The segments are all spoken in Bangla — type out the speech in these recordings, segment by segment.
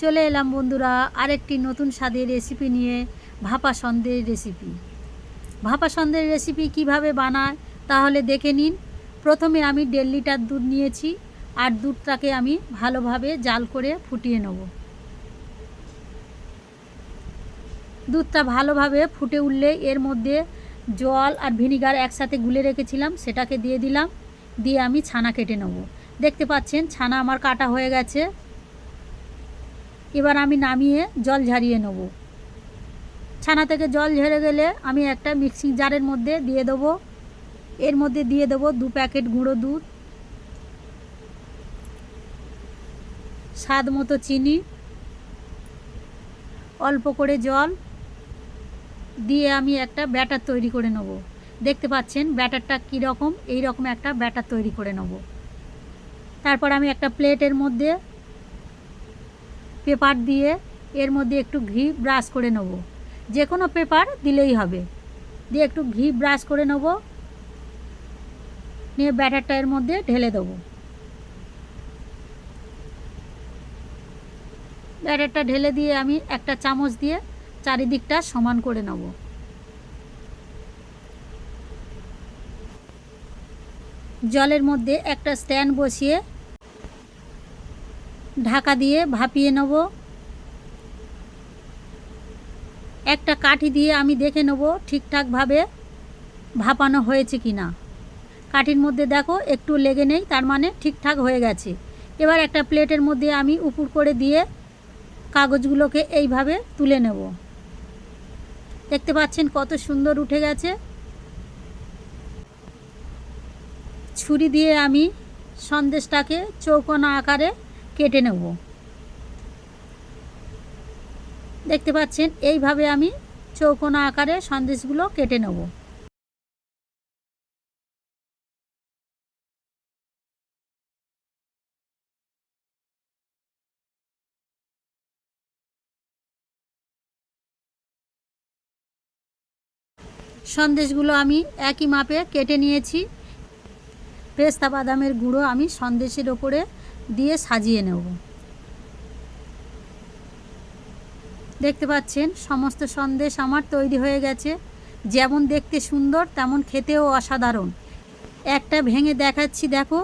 চলে এলাম বন্ধুরা, আরেকটি নতুন স্বাদের রেসিপি নিয়ে ভাপা সন্দেহের রেসিপি ভাপা সন্দের রেসিপি কীভাবে বানায় তাহলে দেখে নিন। প্রথমে আমি দেড় লিটার দুধ নিয়েছি, আর দুধটাকে আমি ভালোভাবে জাল করে ফুটিয়ে নেব। দুধটা ভালোভাবে ফুটে উঠলে এর মধ্যে জল আর ভিনিগার একসাথে গুলে রেখেছিলাম, সেটাকে দিয়ে দিলাম, দিয়ে আমি ছানা কেটে নেব। দেখতে পাচ্ছেন, ছানা আমার কাটা হয়ে গেছে। এবার আমি নামিয়ে জল ঝারিয়ে নেব। ছানা থেকে জল ঝরে গেলে আমি একটা মিক্সিং জারের মধ্যে দিয়ে দেবো। এর মধ্যে দিয়ে দেবো দু প্যাকেট গুঁড়ো দুধ স্বাদ মতো চিনি, অল্প করে জল দিয়ে আমি একটা ব্যাটার তৈরি করে নেব। দেখতে পাচ্ছেন ব্যাটারটা কীরকম? এই রকম একটা ব্যাটার তৈরি করে নেব। তারপর আমি একটা প্লেটের মধ্যে পেপার দিয়ে এর মধ্যে একটু ঘি ব্রাশ করে নেব। যে কোনো পেপার দিলেই হবে। দিয়ে একটু ঘি ব্রাশ করে নেব। নিয়ে ব্যাটারটা এর মধ্যে ঢেলে দেবো। ব্যাটারটা ঢেলে দিয়ে আমি একটা চামচ দিয়ে চারিদিকটা সমান করে নেব। জলের মধ্যে একটা স্ট্যান্ড বসিয়ে ঢাকা দিয়ে ভাপিয়ে নেব। একটা কাঠি দিয়ে আমি দেখে নেব ঠিকঠাকভাবে ভাপানো হয়েছে কি না কাঠির মধ্যে দেখো একটু লেগে নেই, তার মানে ঠিকঠাক হয়ে গেছে। এবার একটা প্লেটের মধ্যে আমি উপর করে দিয়ে কাগজগুলোকে এইভাবে তুলে নেব। দেখতে পাচ্ছেন কত সুন্দর উঠে গেছে। ছুরি দিয়ে আমি সন্দেশটাকে চৌকোনা আকারে কেটে নেব। দেখতে পাচ্ছেন, এইভাবে আমি চৌকোনা আকারে সন্দেশগুলো কেটে নেব। সন্দেশগুলো আমি একই মাপে কেটে নিয়েছি। পেস্তা বাদামের গুঁড়ো আমি সন্দেশের ওপরে দিয়ে সাজিয়ে নেব। দেখতে পাচ্ছেন, সমস্ত সন্দেশ আমার তৈরি হয়ে গেছে। যেমন দেখতে সুন্দর, তেমন খেতেও অসাধারণ। একটা ভেঙে দেখাচ্ছি, দেখো,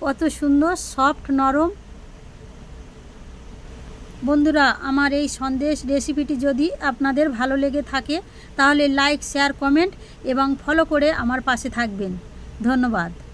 কত সুন্দর, সফট, নরম। বন্ধুরা, আমার এই সন্দেশ রেসিপিটি যদি আপনাদের ভালো লেগে থাকে, তাহলে লাইক, শেয়ার, কমেন্ট এবং ফলো করে আমার পাশে থাকবেন। ধন্যবাদ।